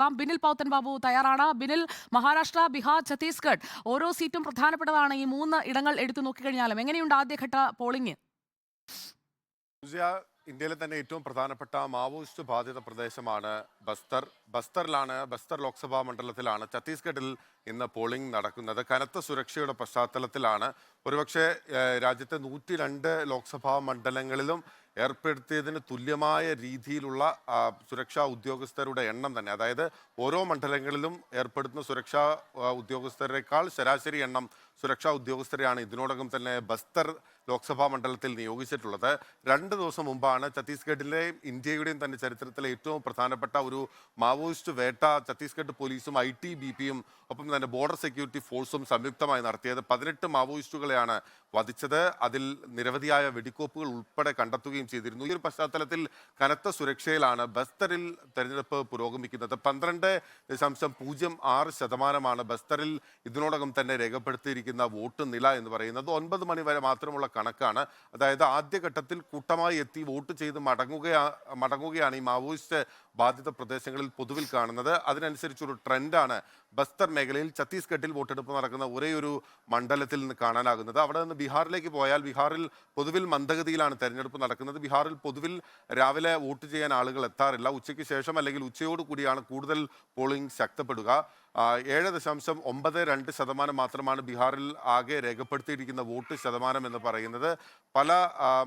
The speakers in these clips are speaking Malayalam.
പോകാം. ബിനിൽ പൗത്തൻ ബാബു തയ്യാറാണ്. ബിനിൽ മഹാരാഷ്ട്ര ബിഹാർ ഛത്തീസ്ഗഡ് ഓരോ സീറ്റും പ്രധാനപ്പെട്ടതാണ്. ഈ മൂന്ന് ഇടങ്ങൾ എടുത്തു നോക്കിക്കഴിഞ്ഞാലും എങ്ങനെയുണ്ട് ആദ്യഘട്ട പോളിംഗ്? ഇന്ത്യയിലെ തന്നെ ഏറ്റവും പ്രധാനപ്പെട്ട മാവോയിസ്റ്റ് ബാധിത പ്രദേശമാണ് ബസ്തർ. ബസ്തറിലാണ് ബസ്തർ ലോക്സഭാ മണ്ഡലത്തിലാണ് ഛത്തീസ്ഗഡിൽ ഇന്ന് പോളിംഗ് നടക്കുന്നത്. കനത്ത സുരക്ഷയുടെ പശ്ചാത്തലത്തിലാണ്. ഒരുപക്ഷെ രാജ്യത്തെ നൂറ്റി രണ്ട് ലോക്സഭാ മണ്ഡലങ്ങളിലും ഏർപ്പെടുത്തിയതിന് തുല്യമായ രീതിയിലുള്ള സുരക്ഷാ ഉദ്യോഗസ്ഥരുടെ എണ്ണം തന്നെ. അതായത് ഓരോ മണ്ഡലങ്ങളിലും ഏർപ്പെടുത്തുന്ന സുരക്ഷാ ഉദ്യോഗസ്ഥരെക്കാൾ ശരാശരി എണ്ണം സുരക്ഷാ ഉദ്യോഗസ്ഥരെയാണ്. ഇതിനോടകം തന്നെ ബസ്തർ ലോക്സഭാ മണ്ഡലത്തിൽ നിയോഗിച്ചിട്ടുള്ളത്. രണ്ട് ദിവസം മുമ്പാണ് ഛത്തീസ്ഗഡിലെയും ഇന്ത്യയുടെയും തന്നെ ചരിത്രത്തിലെ ഏറ്റവും പ്രധാനപ്പെട്ട ഒരു മാവോയിസ്റ്റ് വേട്ട ഛത്തീസ്ഗഡ് പോലീസും ഐ ടി ബി പിയും ഒപ്പം തന്നെ ബോർഡർ സെക്യൂരിറ്റി ഫോഴ്സും സംയുക്തമായി നടത്തിയത് പതിനെട്ട് മാവോയിസ്റ്റുകളെയാണ് വധിച്ചത്. അതിൽ നിരവധിയായ വെടിക്കോപ്പുകൾ ഉൾപ്പെടെ കണ്ടെത്തുകയും ചെയ്തിരുന്നു. ഈ ഒരു പശ്ചാത്തലത്തിൽ കനത്ത സുരക്ഷയിലാണ് ബസ്തറിൽ തെരഞ്ഞെടുപ്പ് പുരോഗമിക്കുന്നത്. പന്ത്രണ്ട് ദശാംശം പൂജ്യം ആറ് ശതമാനമാണ് ബസ്തറിൽ ഇതിനോടകം തന്നെ രേഖപ്പെടുത്തിയിരിക്കുന്ന വോട്ട് നില എന്ന് പറയുന്നത്. ഒൻപത് മണി വരെ മാത്രമുള്ള കണക്കാണ്. അതായത് ആദ്യഘട്ടത്തിൽ കൂട്ടമായി എത്തി വോട്ട് ചെയ്ത് മടങ്ങുകയാ മടങ്ങുകയാണ് ഈ മാവോയിസ്റ്റ് ബാധിത പ്രദേശങ്ങളിൽ പൊതുവിൽ കാണുന്നത്. അതിനനുസരിച്ചൊരു ട്രെൻഡാണ് ബസ്തർ മേഖലയിൽ ഛത്തീസ്ഗഡിൽ വോട്ടെടുപ്പ് നടക്കുന്ന ഒരേ ഒരു മണ്ഡലത്തിൽ നിന്ന് കാണാനാകുന്നത്. അവിടെ നിന്ന് ബീഹാറിലേക്ക് പോയാൽ ബീഹാറിൽ പൊതുവിൽ മന്ദഗതിയിലാണ് തെരഞ്ഞെടുപ്പ് നടക്കുന്നത്. ബീഹാറിൽ പൊതുവിൽ രാവിലെ വോട്ട് ചെയ്യാൻ ആളുകൾ എത്താറില്ല. ഉച്ചയ്ക്ക് ശേഷം അല്ലെങ്കിൽ ഉച്ചയോട് കൂടിയാണ് കൂടുതൽ പോളിംഗ് ശക്തപ്പെടുക. ഏഴ് ദശാംശം ഒമ്പത് രണ്ട് ശതമാനം മാത്രമാണ് ബീഹാറിൽ ആകെ രേഖപ്പെടുത്തിയിരിക്കുന്ന വോട്ട് ശതമാനം എന്ന് പറയുന്നത്. പല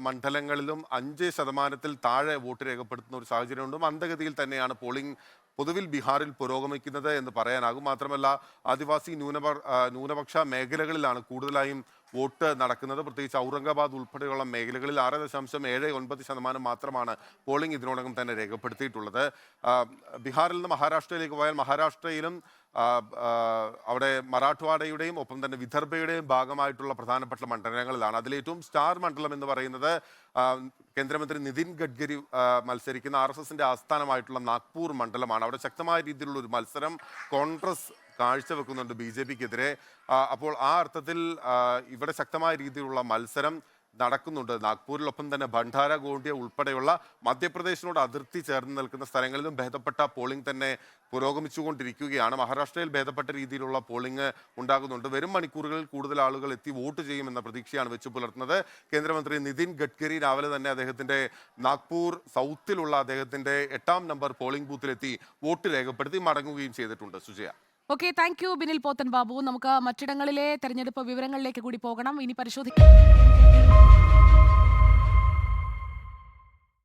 മണ്ഡലങ്ങളിലും അഞ്ച് ശതമാനത്തിൽ താഴെ വോട്ട് രേഖപ്പെടുത്തുന്ന ഒരു സാഹചര്യമുണ്ട്. മന്ദഗതിയിൽ തന്നെയാണ് പോളിംഗ് പൊതുവിൽ ബീഹാറിൽ പുരോഗമിക്കുന്നത് എന്ന് പറയാനാകും. മാത്രമല്ല ആദിവാസി ന്യൂനപ ന്യൂനപക്ഷ മേഖലകളിലാണ് കൂടുതലായും വോട്ട് നടക്കുന്നത്. പ്രത്യേകിച്ച് ഔറംഗാബാദ് ഉൾപ്പെടെയുള്ള മേഖലകളിൽ ആറ് ദശാംശം ഏഴ് ഒൻപത് ശതമാനം മാത്രമാണ് പോളിംഗ് ഇതിനോടകം തന്നെ രേഖപ്പെടുത്തിയിട്ടുള്ളത്. ബീഹാറിൽ നിന്ന് മഹാരാഷ്ട്രയിലേക്ക് പോയാൽ മഹാരാഷ്ട്രയിലും അവിടെ മറാഠ്വാഡയുടെയും ഒപ്പം തന്നെ വിദർഭയുടെയും ഭാഗമായിട്ടുള്ള പ്രധാനപ്പെട്ട മണ്ഡലങ്ങളിലാണ്. അതിലേറ്റവും സ്റ്റാർ മണ്ഡലം എന്ന് പറയുന്നത് കേന്ദ്രമന്ത്രി നിതിൻ ഗഡ്കരി മത്സരിക്കുന്ന ആർ എസ് എസിന്റെ ആസ്ഥാനമായിട്ടുള്ള നാഗ്പൂർ മണ്ഡലമാണ്. അവിടെ ശക്തമായ രീതിയിലുള്ള ഒരു മത്സരം കോൺഗ്രസ് കാഴ്ചവെക്കുന്നുണ്ട് ബി ജെ പിക്കെതിരെ. അപ്പോൾ ആ അർത്ഥത്തിൽ ഇവിടെ ശക്തമായ രീതിയിലുള്ള മത്സരം നടക്കുന്നുണ്ട്. നാഗ്പൂരിലൊപ്പം തന്നെ ഭണ്ഡാര ഗോണ്ടിയ ഉൾപ്പെടെയുള്ള മധ്യപ്രദേശിനോട് അതിർത്തി ചേർന്ന് നിൽക്കുന്ന സ്ഥലങ്ങളിലും ഭേദപ്പെട്ട പോളിംഗ് തന്നെ പുരോഗമിച്ചുകൊണ്ടിരിക്കുകയാണ്. മഹാരാഷ്ട്രയിൽ ഭേദപ്പെട്ട രീതിയിലുള്ള പോളിംഗ് ഉണ്ടാകുന്നുണ്ട്. വരും മണിക്കൂറുകളിൽ കൂടുതൽ ആളുകൾ എത്തി വോട്ട് ചെയ്യുമെന്ന പ്രതീക്ഷയാണ് വെച്ച് പുലർത്തുന്നത്. കേന്ദ്രമന്ത്രി നിതിൻ ഗഡ്കരി രാവിലെ തന്നെ അദ്ദേഹത്തിന്റെ നാഗ്പൂർ സൗത്തിലുള്ള അദ്ദേഹത്തിന്റെ എട്ടാം നമ്പർ പോളിംഗ് ബൂത്തിലെത്തി വോട്ട് രേഖപ്പെടുത്തി മടങ്ങുകയും ചെയ്തിട്ടുണ്ട്. Sujaya. Okay thank you Binil Pothan Babu നമുക്ക് മറ്റിടങ്ങളിലെ തെരഞ്ഞെടുപ്പ് വിവരങ്ങളിലേക്ക് കൂടി പോകണം. ഇനി പരിശോധിക്കാം